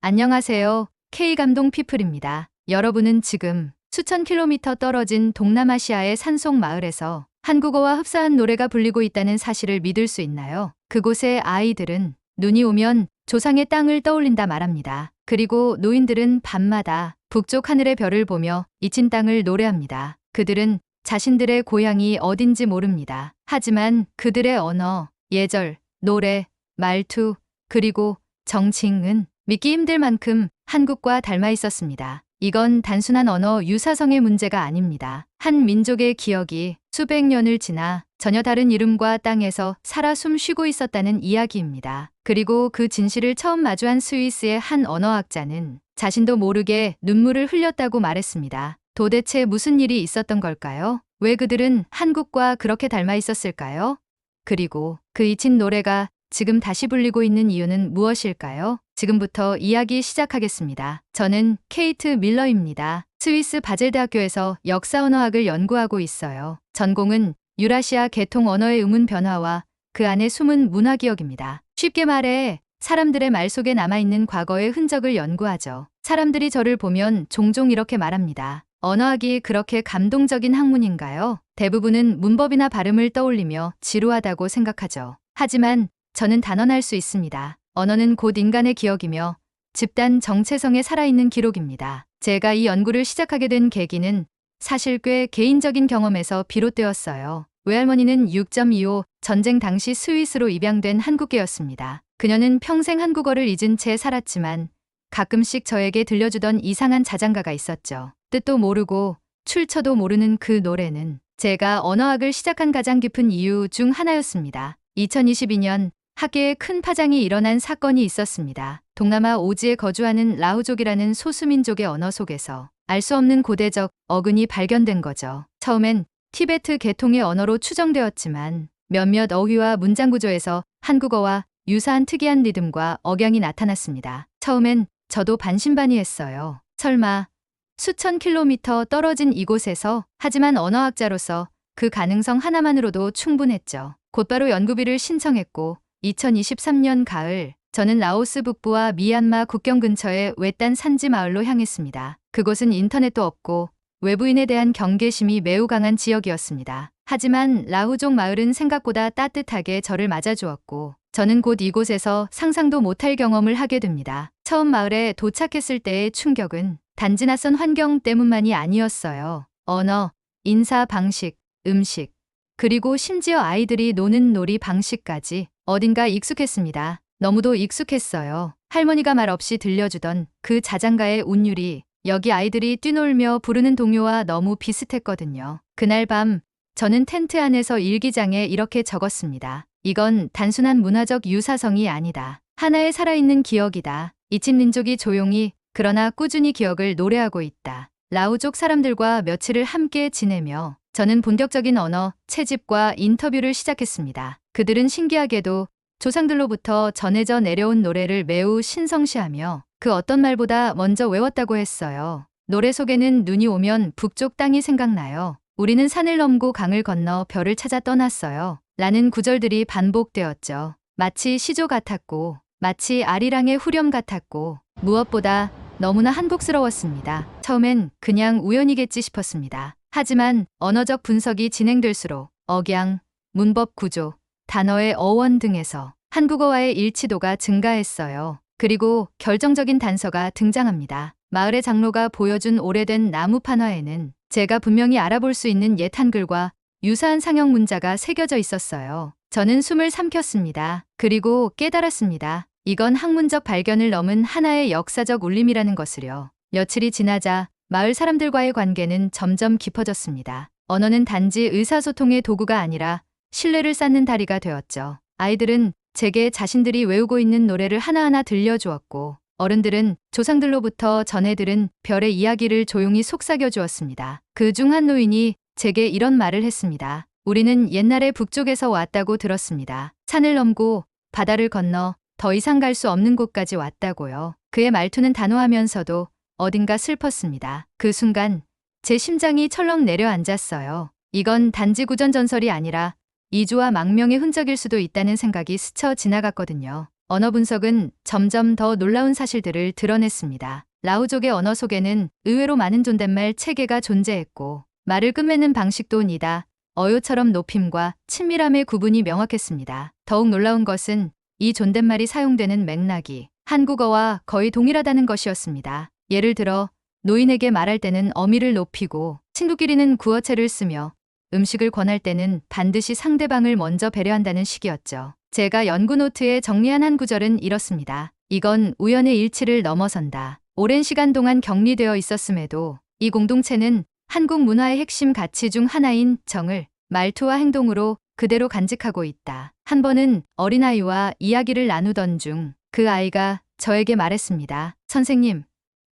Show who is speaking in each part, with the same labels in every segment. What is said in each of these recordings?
Speaker 1: 안녕하세요. K감동 피플입니다. 여러분은 지금 수천 킬로미터 떨어진 동남아시아의 산속 마을에서 한국어와 흡사한 노래가 불리고 있다는 사실을 믿을 수 있나요? 그곳의 아이들은 눈이 오면 조상의 땅을 떠올린다 말합니다. 그리고 노인들은 밤마다 북쪽 하늘의 별을 보며 잊힌 땅을 노래합니다. 그들은 자신들의 고향이 어딘지 모릅니다. 하지만 그들의 언어, 예절, 노래, 말투, 그리고 정칭은 믿기 힘들 만큼 한국과 닮아 있었습니다. 이건 단순한 언어 유사성의 문제가 아닙니다. 한 민족의 기억이 수백 년을 지나 전혀 다른 이름과 땅에서 살아 숨 쉬고 있었다는 이야기입니다. 그리고 그 진실을 처음 마주한 스위스의 한 언어학자는 자신도 모르게 눈물을 흘렸다고 말했습니다. 도대체 무슨 일이 있었던 걸까요? 왜 그들은 한국과 그렇게 닮아 있었을까요? 그리고 그 잊힌 노래가 지금 다시 불리고 있는 이유는 무엇일까요? 지금부터 이야기 시작하겠습니다. 저는 케이트 밀러입니다. 스위스 바젤대학교에서 역사 언어학을 연구하고 있어요. 전공은 유라시아 계통 언어의 음운 변화와 그 안에 숨은 문화 기억입니다. 쉽게 말해 사람들의 말 속에 남아있는 과거의 흔적을 연구하죠. 사람들이 저를 보면 종종 이렇게 말합니다. 언어학이 그렇게 감동적인 학문인가요? 대부분은 문법이나 발음을 떠올리며 지루하다고 생각하죠. 하지만 저는 단언할 수 있습니다. 언어는 곧 인간의 기억이며 집단 정체성에 살아있는 기록입니다. 제가 이 연구를 시작하게 된 계기는 사실 꽤 개인적인 경험에서 비롯되었어요. 외할머니는 6.25 전쟁 당시 스위스로 입양된 한국계였습니다. 그녀는 평생 한국어를 잊은 채 살았지만 가끔씩 저에게 들려주던 이상한 자장가가 있었죠. 뜻도 모르고 출처도 모르는 그 노래는 제가 언어학을 시작한 가장 깊은 이유 중 하나였습니다. 2022년 학계에 큰 파장이 일어난 사건이 있었습니다. 동남아 오지에 거주하는 라후족이라는 소수민족의 언어 속에서 알 수 없는 고대적 어근이 발견된 거죠. 처음엔 티베트 계통의 언어로 추정되었지만 몇몇 어휘와 문장 구조에서 한국어와 유사한 특이한 리듬과 억양이 나타났습니다. 처음엔 저도 반신반의했어요. 설마 수천 킬로미터 떨어진 이곳에서 하지만 언어학자로서 그 가능성 하나만으로도 충분했죠. 곧바로 연구비를 신청했고 2023년 가을 저는 라오스 북부와 미얀마 국경 근처의 외딴 산지 마을로 향했습니다. 그곳은 인터넷도 없고 외부인에 대한 경계심이 매우 강한 지역이었습니다. 하지만 라후족 마을은 생각보다 따뜻하게 저를 맞아주었고 저는 곧 이곳에서 상상도 못할 경험을 하게 됩니다. 처음 마을에 도착했을 때의 충격은 단지 낯선 환경 때문만이 아니었어요. 언어, 인사 방식, 음식, 그리고 심지어 아이들이 노는 놀이 방식까지 어딘가 익숙했습니다. 너무도 익숙했어요. 할머니가 말 없이 들려주던 그 자장가의 운율이 여기 아이들이 뛰놀며 부르는 동요와 너무 비슷했거든요. 그날 밤 저는 텐트 안에서 일기장에 이렇게 적었습니다. 이건 단순한 문화적 유사성이 아니다. 하나의 살아있는 기억이다. 잊힌 민족이 조용히 그러나 꾸준히 기억을 노래하고 있다. 라우족 사람들과 며칠을 함께 지내며 저는 본격적인 언어, 채집과 인터뷰를 시작했습니다. 그들은 신기하게도 조상들로부터 전해져 내려온 노래를 매우 신성시하며 그 어떤 말보다 먼저 외웠다고 했어요. 노래 속에는 눈이 오면 북쪽 땅이 생각나요. 우리는 산을 넘고 강을 건너 별을 찾아 떠났어요. 라는 구절들이 반복되었죠. 마치 시조 같았고, 마치 아리랑의 후렴 같았고, 무엇보다 너무나 한국스러웠습니다. 처음엔 그냥 우연이겠지 싶었습니다. 하지만 언어적 분석이 진행될수록 억양, 문법 구조, 단어의 어원 등에서 한국어와의 일치도가 증가했어요. 그리고 결정적인 단서가 등장합니다. 마을의 장로가 보여준 오래된 나무 판화에는 제가 분명히 알아볼 수 있는 옛 한글과 유사한 상형 문자가 새겨져 있었어요. 저는 숨을 삼켰습니다. 그리고 깨달았습니다. 이건 학문적 발견을 넘은 하나의 역사적 울림이라는 것을요. 며칠이 지나자 마을 사람들과의 관계는 점점 깊어졌습니다. 언어는 단지 의사소통의 도구가 아니라 신뢰를 쌓는 다리가 되었죠. 아이들은 제게 자신들이 외우고 있는 노래를 하나하나 들려주었고, 어른들은 조상들로부터 전해 들은 별의 이야기를 조용히 속삭여 주었습니다. 그 중 한 노인이 제게 이런 말을 했습니다. 우리는 옛날에 북쪽에서 왔다고 들었습니다. 산을 넘고 바다를 건너 더 이상 갈 수 없는 곳까지 왔다고요. 그의 말투는 단호하면서도 어딘가 슬펐습니다. 그 순간 제 심장이 철렁 내려앉았어요. 이건 단지 구전 전설이 아니라 이주와 망명의 흔적일 수도 있다는 생각이 스쳐 지나갔거든요. 언어 분석은 점점 더 놀라운 사실들을 드러냈습니다. 라오족의 언어 속에는 의외로 많은 존댓말 체계가 존재했고 말을 끝맺는 방식도 니다, 어요처럼 높임과 친밀함의 구분이 명확했습니다. 더욱 놀라운 것은 이 존댓말이 사용되는 맥락이 한국어와 거의 동일하다는 것이었습니다. 예를 들어 노인에게 말할 때는 어미를 높이고 친구끼리는 구어체를 쓰며 음식을 권할 때는 반드시 상대방을 먼저 배려한다는 식이었죠. 제가 연구 노트에 정리한 한 구절은 이렇습니다. 이건 우연의 일치를 넘어선다. 오랜 시간 동안 격리되어 있었음에도 이 공동체는 한국 문화의 핵심 가치 중 하나인 정을 말투와 행동으로 그대로 간직하고 있다. 한 번은 어린아이와 이야기를 나누던 중 그 아이가 저에게 말했습니다. 선생님,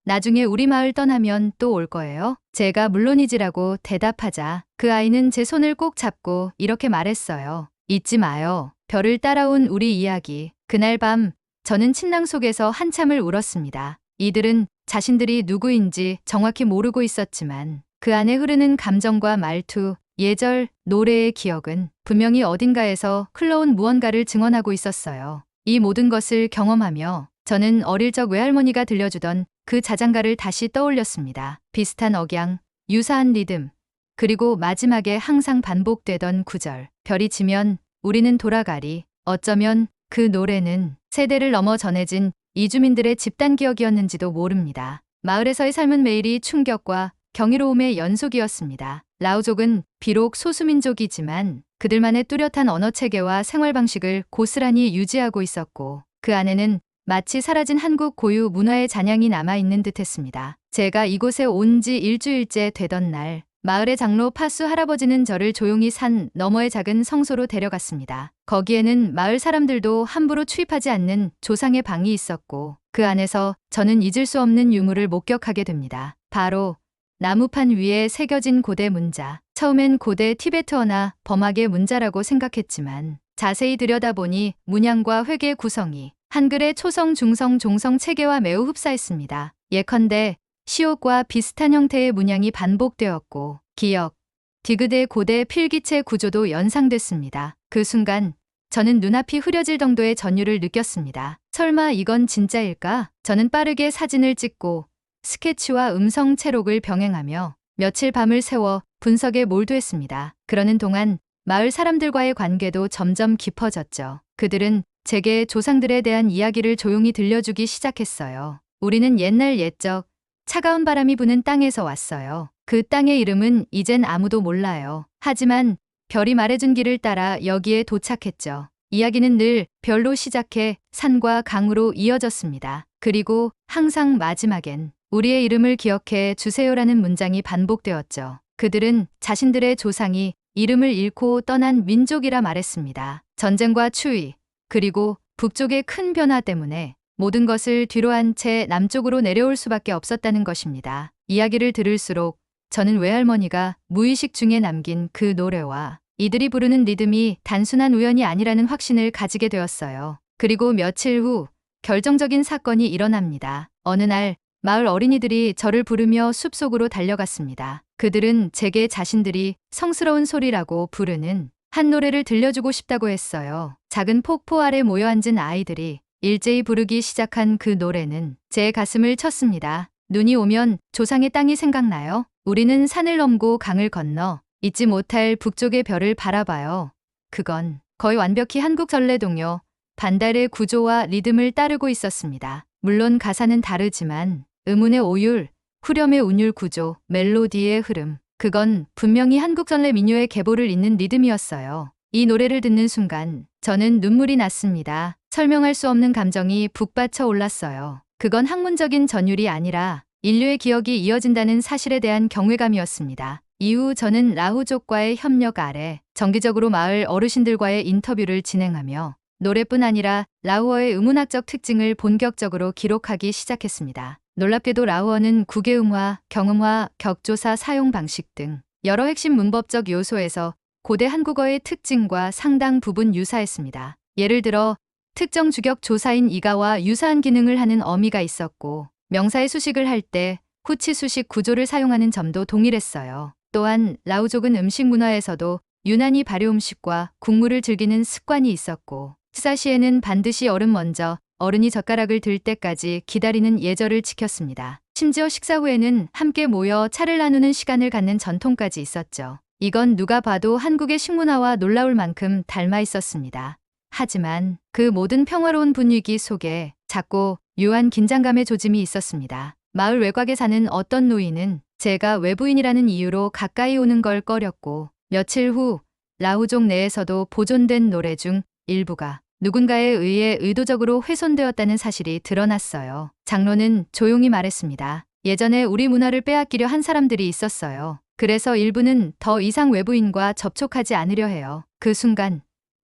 Speaker 1: 나중에 우리 마을 떠나면 또 올 거예요? 제가 물론이지라고 대답하자 그 아이는 제 손을 꼭 잡고 이렇게 말했어요. 잊지 마요. 별을 따라온 우리 이야기. 그날 밤 저는 침낭 속에서 한참을 울었습니다. 이들은 자신들이 누구인지 정확히 모르고 있었지만 그 안에 흐르는 감정과 말투, 예절, 노래의 기억은 분명히 어딘가에서 흘러온 무언가를 증언하고 있었어요. 이 모든 것을 경험하며 저는 어릴 적 외할머니가 들려주던 그 자장가를 다시 떠올렸습니다. 비슷한 억양, 유사한 리듬, 그리고 마지막에 항상 반복되던 구절. 별이 지면 우리는 돌아가리. 어쩌면 그 노래는 세대를 넘어 전해진 이주민들의 집단 기억이었는지도 모릅니다. 마을에서의 삶은 매일이 충격과 경이로움의 연속이었습니다. 라오족은 비록 소수민족이지만 그들만의 뚜렷한 언어 체계와 생활 방식을 고스란히 유지하고 있었고 그 안에는 마치 사라진 한국 고유 문화의 잔향이 남아있는 듯 했습니다. 제가 이곳에 온 지 일주일째 되던 날, 마을의 장로 파수 할아버지는 저를 조용히 산 너머의 작은 성소로 데려갔습니다. 거기에는 마을 사람들도 함부로 출입하지 않는 조상의 방이 있었고, 그 안에서 저는 잊을 수 없는 유물을 목격하게 됩니다. 바로 나무판 위에 새겨진 고대 문자. 처음엔 고대 티베트어나 범학의 문자라고 생각했지만 자세히 들여다보니 문양과 회계 구성이 한글의 초성, 중성, 종성 체계와 매우 흡사했습니다. 예컨대 시옷과 비슷한 형태의 문양이 반복되었고 기역, 디귿의 고대 필기체 구조도 연상됐습니다. 그 순간 저는 눈앞이 흐려질 정도의 전율을 느꼈습니다. 설마 이건 진짜일까? 저는 빠르게 사진을 찍고 스케치와 음성 채록을 병행하며 며칠 밤을 새워 분석에 몰두했습니다. 그러는 동안 마을 사람들과의 관계도 점점 깊어졌죠. 그들은 제게 조상들에 대한 이야기를 조용히 들려주기 시작했어요. 우리는 옛날 옛적 차가운 바람이 부는 땅에서 왔어요. 그 땅의 이름은 이젠 아무도 몰라요. 하지만 별이 말해준 길을 따라 여기에 도착했죠. 이야기는 늘 별로 시작해 산과 강으로 이어졌습니다. 그리고 항상 마지막엔 우리의 이름을 기억해 주세요라는 문장이 반복되었죠. 그들은 자신들의 조상이 이름을 잃고 떠난 민족이라 말했습니다. 전쟁과 추위, 그리고 북쪽의 큰 변화 때문에 모든 것을 뒤로 한 채 남쪽으로 내려올 수밖에 없었다는 것입니다. 이야기를 들을수록 저는 외할머니가 무의식 중에 남긴 그 노래와 이들이 부르는 리듬이 단순한 우연이 아니라는 확신을 가지게 되었어요. 그리고 며칠 후 결정적인 사건이 일어납니다. 어느 날 마을 어린이들이 저를 부르며 숲속으로 달려갔습니다. 그들은 제게 자신들이 성스러운 소리라고 부르는 한 노래를 들려주고 싶다고 했어요. 작은 폭포 아래 모여 앉은 아이들이 일제히 부르기 시작한 그 노래는 제 가슴을 쳤습니다. 눈이 오면 조상의 땅이 생각나요. 우리는 산을 넘고 강을 건너 잊지 못할 북쪽의 별을 바라봐요. 그건 거의 완벽히 한국 전래동요 반달의 구조와 리듬을 따르고 있었습니다. 물론 가사는 다르지만 음운의 오율, 후렴의 운율 구조, 멜로디의 흐름, 그건 분명히 한국 전래 민요의 계보를 잇는 리듬이었어요. 이 노래를 듣는 순간 저는 눈물이 났습니다. 설명할 수 없는 감정이 북받쳐 올랐어요. 그건 학문적인 전율이 아니라 인류의 기억이 이어진다는 사실에 대한 경외감이었습니다. 이후 저는 라후족과의 협력 아래 정기적으로 마을 어르신들과의 인터뷰를 진행하며 노래뿐 아니라 라우어의 의문학적 특징을 본격적으로 기록하기 시작했습니다. 놀랍게도 라우어는 국외음화, 경음화, 격조사 사용 방식 등 여러 핵심 문법적 요소에서 고대 한국어의 특징과 상당 부분 유사했습니다. 예를 들어 특정 주격 조사인 이가와 유사한 기능을 하는 어미가 있었고 명사의 수식을 할 때 후치 수식 구조를 사용하는 점도 동일했어요. 또한 라우족은 음식 문화에서도 유난히 발효 음식과 국물을 즐기는 습관이 있었고 식사 시에는 반드시 어른 먼저 어른이 젓가락을 들 때까지 기다리는 예절을 지켰습니다. 심지어 식사 후에는 함께 모여 차를 나누는 시간을 갖는 전통까지 있었죠. 이건 누가 봐도 한국의 식문화와 놀라울 만큼 닮아 있었습니다. 하지만 그 모든 평화로운 분위기 속에 작고 묘한 긴장감의 조짐이 있었습니다. 마을 외곽에 사는 어떤 노인은 제가 외부인이라는 이유로 가까이 오는 걸 꺼렸고 며칠 후 라우족 내에서도 보존된 노래 중 일부가 누군가에 의해 의도적으로 훼손되었다는 사실이 드러났어요. 장로는 조용히 말했습니다. 예전에 우리 문화를 빼앗기려 한 사람들이 있었어요. 그래서 일부는 더 이상 외부인과 접촉하지 않으려 해요. 그 순간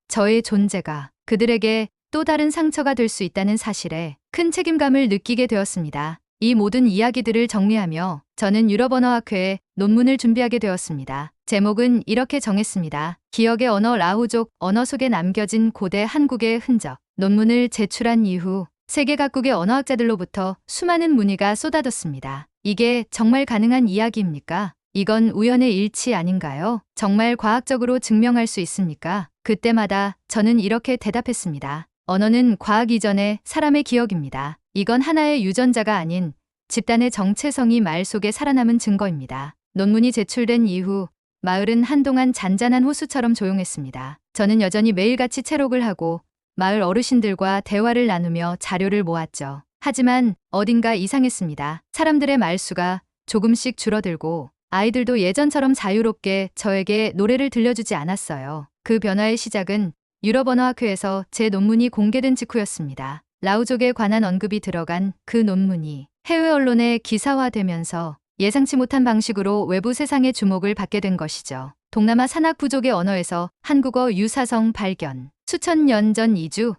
Speaker 1: 저의 존재가 그들에게 또 다른 상처가 될 수 있다는 사실에 큰 책임감을 느끼게 되었습니다. 이 모든 이야기들을 정리하며 저는 유럽 언어학회에 논문을 준비하게 되었습니다. 제목은 이렇게 정했습니다. 기억의 언어 라후족 언어 속에 남겨진 고대 한국의 흔적. 논문을 제출한 이후 세계 각국의 언어학자들로부터 수많은 문의가 쏟아졌습니다. 이게 정말 가능한 이야기입니까? 이건 우연의 일치 아닌가요? 정말 과학적으로 증명할 수 있습니까? 그때마다 저는 이렇게 대답했습니다. 언어는 과학 이전의 사람의 기억입니다. 이건 하나의 유전자가 아닌 집단의 정체성이 말 속에 살아남은 증거입니다. 논문이 제출된 이후 마을은 한동안 잔잔한 호수처럼 조용했습니다. 저는 여전히 매일같이 체록을 하고 마을 어르신들과 대화를 나누며 자료를 모았죠. 하지만 어딘가 이상했습니다. 사람들의 말수가 조금씩 줄어들고 아이들도 예전처럼 자유롭게 저에게 노래를 들려주지 않았어요. 그 변화의 시작은 유럽 언어학회에서 제 논문이 공개된 직후였습니다. 라우족에 관한 언급이 들어간 그 논문이 해외 언론에 기사화되면서 예상치 못한 방식으로 외부 세상의 주목을 받게 된 것이죠. 동남아 산악 부족의 언어에서 한국어 유사성 발견. 수천 년 전 이주.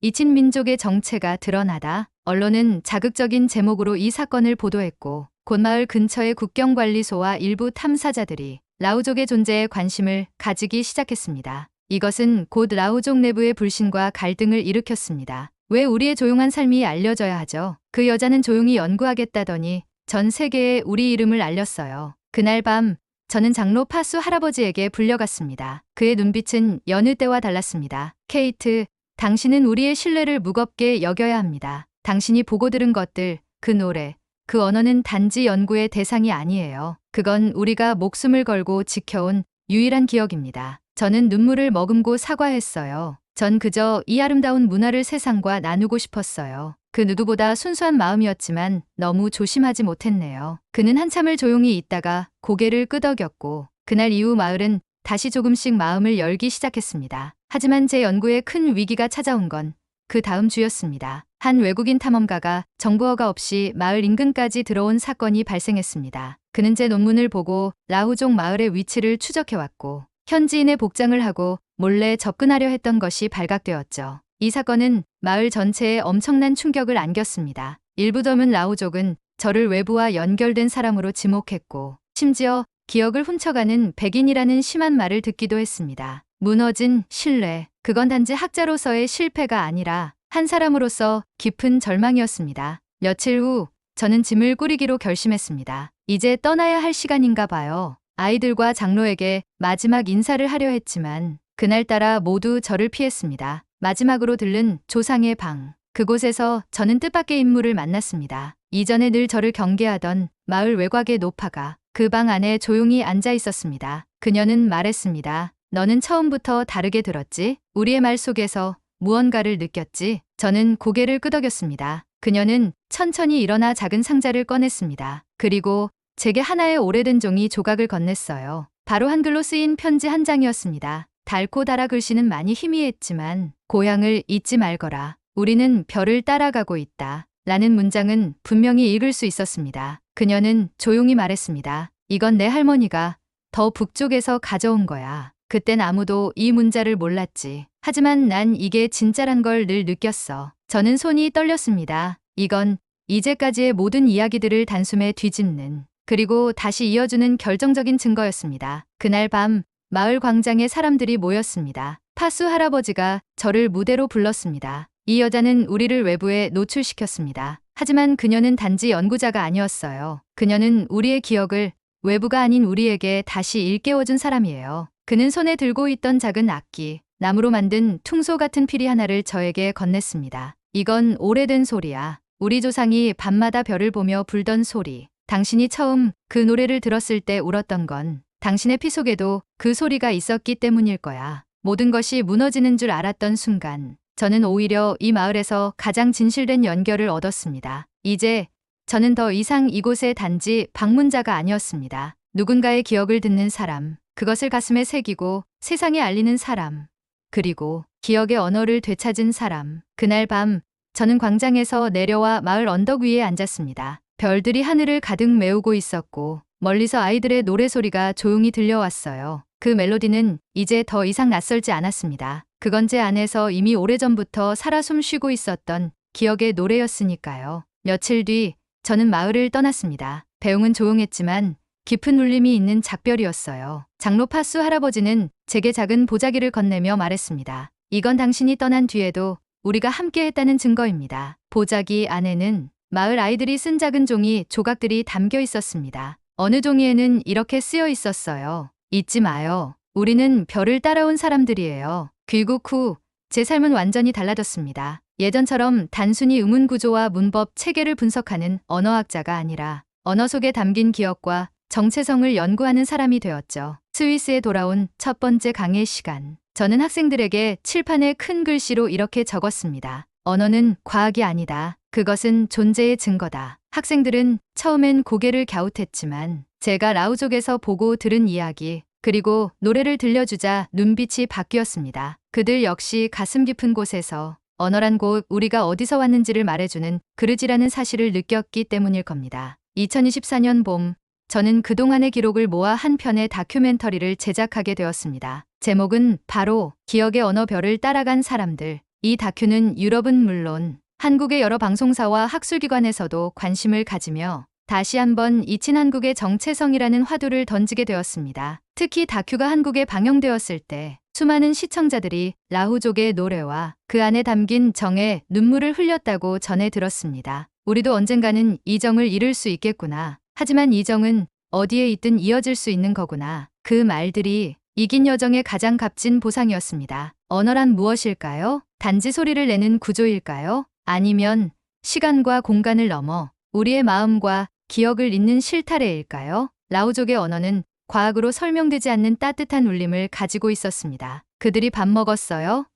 Speaker 1: 이친 민족의 정체가 드러나다. 언론은 자극적인 제목으로 이 사건을 보도했고 곧마을 근처의 국경관리소와 일부 탐사자들이 라우족의 존재에 관심을 가지기 시작했습니다. 이것은 곧 라우족 내부의 불신과 갈등을 일으켰습니다. 왜 우리의 조용한 삶이 알려져야 하죠? 그 여자는 조용히 연구하겠다더니 전 세계에 우리 이름을 알렸어요. 그날 밤 저는 장로 파수 할아버지에게 불려갔습니다. 그의 눈빛은 여느 때와 달랐습니다. 케이트, 당신은 우리의 신뢰를 무겁게 여겨야 합니다. 당신이 보고 들은 것들, 그 노래, 그 언어는 단지 연구의 대상이 아니에요. 그건 우리가 목숨을 걸고 지켜온 유일한 기억입니다. 저는 눈물을 머금고 사과했어요. 전 그저 이 아름다운 문화를 세상과 나누고 싶었어요. 그 누구보다 순수한 마음이었지만 너무 조심하지 못했네요. 그는 한참을 조용히 있다가 고개를 끄덕였고 그날 이후 마을은 다시 조금씩 마음을 열기 시작했습니다. 하지만 제 연구에 큰 위기가 찾아온 건 그 다음 주였습니다. 한 외국인 탐험가가 정부 허가 없이 마을 인근까지 들어온 사건이 발생했습니다. 그는 제 논문을 보고 라후족 마을의 위치를 추적해왔고 현지인의 복장을 하고 몰래 접근하려 했던 것이 발각되었죠. 이 사건은 마을 전체에 엄청난 충격을 안겼습니다. 일부 드문 라우족은 저를 외부와 연결된 사람으로 지목했고 심지어 기억을 훔쳐가는 백인이라는 심한 말을 듣기도 했습니다. 무너진 신뢰. 그건 단지 학자로서의 실패가 아니라 한 사람으로서 깊은 절망이었습니다. 며칠 후 저는 짐을 꾸리기로 결심했습니다. 이제 떠나야 할 시간인가 봐요. 아이들과 장로에게 마지막 인사를 하려 했지만 그날따라 모두 저를 피했습니다. 마지막으로 들른 조상의 방. 그곳에서 저는 뜻밖의 인물을 만났습니다. 이전에 늘 저를 경계하던 마을 외곽의 노파가 그 방 안에 조용히 앉아 있었습니다. 그녀는 말했습니다. 너는 처음부터 다르게 들었지? 우리의 말 속에서 무언가를 느꼈지? 저는 고개를 끄덕였습니다. 그녀는 천천히 일어나 작은 상자를 꺼냈습니다. 그리고 제게 하나의 오래된 종이 조각을 건넸어요. 바로 한글로 쓰인 편지 한 장이었습니다. 달고 달아 글씨는 많이 희미했지만 고향을 잊지 말거라. 우리는 별을 따라가고 있다. 라는 문장은 분명히 읽을 수 있었습니다. 그녀는 조용히 말했습니다. 이건 내 할머니가 더 북쪽에서 가져온 거야. 그땐 아무도 이 문자를 몰랐지. 하지만 난 이게 진짜란 걸 늘 느꼈어. 저는 손이 떨렸습니다. 이건 이제까지의 모든 이야기들을 단숨에 뒤집는 그리고 다시 이어주는 결정적인 증거였습니다. 그날 밤 마을 광장에 사람들이 모였습니다. 파수 할아버지가 저를 무대로 불렀습니다. 이 여자는 우리를 외부에 노출시켰습니다. 하지만 그녀는 단지 연구자가 아니었어요. 그녀는 우리의 기억을 외부가 아닌 우리에게 다시 일깨워준 사람이에요. 그는 손에 들고 있던 작은 악기, 나무로 만든 퉁소 같은 피리 하나를 저에게 건넸습니다. 이건 오래된 소리야. 우리 조상이 밤마다 별을 보며 불던 소리. 당신이 처음 그 노래를 들었을 때 울었던 건 당신의 피 속에도 그 소리가 있었기 때문일 거야. 모든 것이 무너지는 줄 알았던 순간 저는 오히려 이 마을에서 가장 진실된 연결을 얻었습니다. 이제 저는 더 이상 이곳의 단지 방문자가 아니었습니다. 누군가의 기억을 듣는 사람, 그것을 가슴에 새기고 세상에 알리는 사람, 그리고 기억의 언어를 되찾은 사람. 그날 밤 저는 광장에서 내려와 마을 언덕 위에 앉았습니다. 별들이 하늘을 가득 메우고 있었고 멀리서 아이들의 노래소리가 조용히 들려왔어요. 그 멜로디는 이제 더 이상 낯설지 않았습니다. 그건 제 안에서 이미 오래전부터 살아 숨쉬고 있었던 기억의 노래였으니까요. 며칠 뒤 저는 마을을 떠났습니다. 배웅은 조용했지만 깊은 울림이 있는 작별이었어요. 장로 파수 할아버지는 제게 작은 보자기를 건네며 말했습니다. 이건 당신이 떠난 뒤에도 우리가 함께 했다는 증거입니다. 보자기 안에는 마을 아이들이 쓴 작은 종이 조각들이 담겨 있었습니다. 어느 종이에는 이렇게 쓰여 있었어요. 잊지 마요. 우리는 별을 따라온 사람들이에요. 귀국 후 제 삶은 완전히 달라졌습니다. 예전처럼 단순히 음운 구조와 문법 체계를 분석하는 언어학자가 아니라 언어 속에 담긴 기억과 정체성을 연구하는 사람이 되었죠. 스위스에 돌아온 첫 번째 강의 시간. 저는 학생들에게 칠판에 큰 글씨로 이렇게 적었습니다. 언어는 과학이 아니다. 그것은 존재의 증거다. 학생들은 처음엔 고개를 갸웃했지만 제가 라우족에서 보고 들은 이야기 그리고 노래를 들려주자 눈빛이 바뀌었습니다. 그들 역시 가슴 깊은 곳에서 언어란 곳 우리가 어디서 왔는지를 말해주는 그르지라는 사실을 느꼈기 때문일 겁니다. 2024년 봄 저는 그동안의 기록을 모아 한 편의 다큐멘터리를 제작하게 되었습니다. 제목은 바로 기억의 언어별을 따라간 사람들. 이 다큐는 유럽은 물론 한국의 여러 방송사와 학술기관에서도 관심을 가지며 다시 한번 잊힌 한국의 정체성이라는 화두를 던지게 되었습니다. 특히 다큐가 한국에 방영되었을 때 수많은 시청자들이 라후족의 노래와 그 안에 담긴 정에 눈물을 흘렸다고 전해 들었습니다. 우리도 언젠가는 이 정을 잃을 수 있겠구나. 하지만 이 정은 어디에 있든 이어질 수 있는 거구나. 그 말들이 이긴 여정의 가장 값진 보상이었습니다. 언어란 무엇일까요? 단지 소리를 내는 구조일까요? 아니면 시간과 공간을 넘어 우리의 마음과 기억을 잇는 실타래일까요? 라우족의 언어는 과학으로 설명되지 않는 따뜻한 울림을 가지고 있었습니다. 그들이 밥 먹었어요?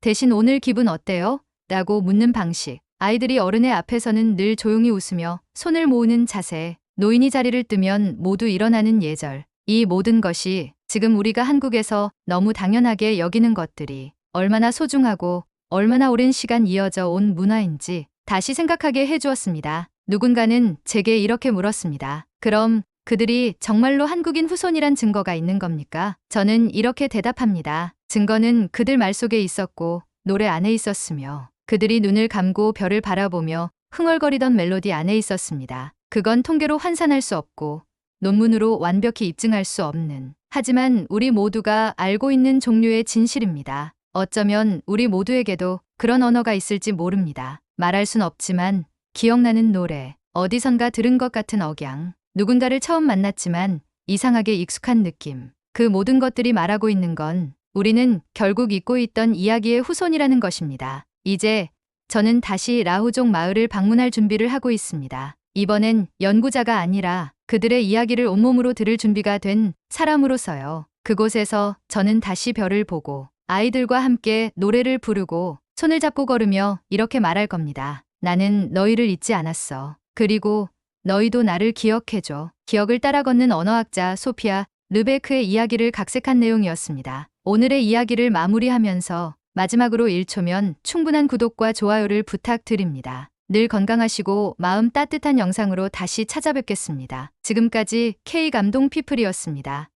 Speaker 1: 대신 오늘 기분 어때요? 라고 묻는 방식. 아이들이 어른의 앞에서는 늘 조용히 웃으며 손을 모으는 자세. 노인이 자리를 뜨면 모두 일어나는 예절. 이 모든 것이 지금 우리가 한국에서 너무 당연하게 여기는 것들이 얼마나 소중하고 얼마나 오랜 시간 이어져 온 문화인지 다시 생각하게 해주었습니다. 누군가는 제게 이렇게 물었습니다. 그럼 그들이 정말로 한국인 후손이란 증거가 있는 겁니까? 저는 이렇게 대답합니다. 증거는 그들 말 속에 있었고 노래 안에 있었으며 그들이 눈을 감고 별을 바라보며 흥얼거리던 멜로디 안에 있었습니다. 그건 통계로 환산할 수 없고 논문으로 완벽히 입증할 수 없는 하지만 우리 모두가 알고 있는 종류의 진실입니다. 어쩌면 우리 모두에게도 그런 언어가 있을지 모릅니다. 말할 순 없지만 기억나는 노래, 어디선가 들은 것 같은 억양, 누군가를 처음 만났지만 이상하게 익숙한 느낌. 그 모든 것들이 말하고 있는 건 우리는 결국 잊고 있던 이야기의 후손이라는 것입니다. 이제 저는 다시 라후족 마을을 방문할 준비를 하고 있습니다. 이번엔 연구자가 아니라 그들의 이야기를 온몸으로 들을 준비가 된 사람으로서요. 그곳에서 저는 다시 별을 보고 아이들과 함께 노래를 부르고 손을 잡고 걸으며 이렇게 말할 겁니다. 나는 너희를 잊지 않았어. 그리고 너희도 나를 기억해줘. 기억을 따라 걷는 언어학자 소피아 르베크의 이야기를 각색한 내용이었습니다. 오늘의 이야기를 마무리하면서 마지막으로 1초면 충분한 구독과 좋아요를 부탁드립니다. 늘 건강하시고 마음 따뜻한 영상으로 다시 찾아뵙겠습니다. 지금까지 K 감동 피플이었습니다.